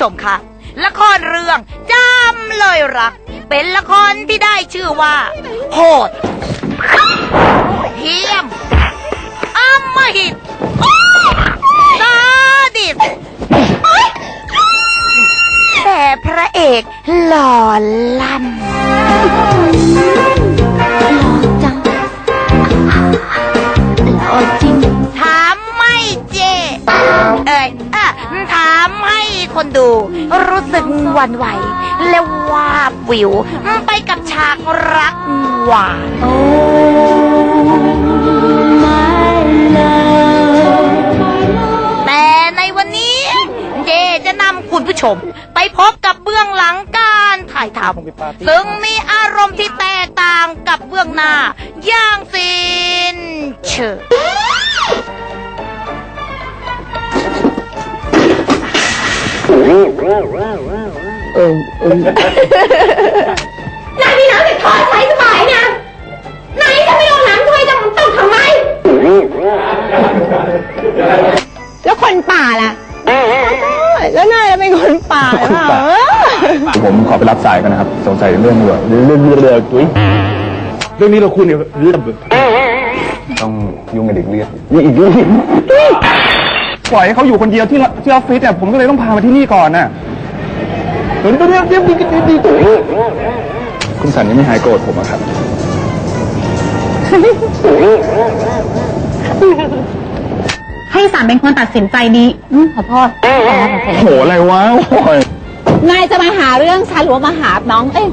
ชมคะละครเรื่องจำเลยรัก เป็นละครที่ได้ชื่อว่า โหดเทียมอำมหิตซาดิสแต่พระเอกหล่อล่ำจังหล่อจริง ถามให้คนดูรู้สึกหวันไหว และวาบวิว ไปกับฉากรักหวานโอ้ my love แต่ในวันนี้ เจจะนำคุณผู้ชม ไปพบกับเบื้องหลังการถ่ายทำซึ่งมีอารมณ์ที่แตกต่างกับเบื้องหน้า อย่างสิ้นเชิง นายมีน้ำติดคอใช้สบายนะนายจะไม่ลงน้ำช่วยจะมันตกทำไม แล้วคนป่าล่ะแล้วนายจะเป็นคนป่าหรือเปล่าเออผมขอไปรับสายกันนะครับ สงสัยเรื่องเรือเรื่องเรือเรือตุ้ยเรื่องนี้เราคุณเนี่ยเรื่องต้องยุ่งกับเด็กเรียกนี่อีกเรื่องปล่อยให้เขาอยู่คนเดียวที่ที่ออฟฟิศเนี่ยผมก็เลยต้องพามาที่นี่ก่อนน่ะ เดี๋ยวเดี๋ยวเดี๋ยวดี๋ยวเดี๋ยวเดี๋ยวคุณสันยังไม่หายโกรธผมอะครับ ให้สามเป็นคนตัดสินใจดีอืมขอโทษโหอะไรวะโอ้ย นายจะมาหาเรื่องฉันหรือว่ามาหาน้อง เอ้ย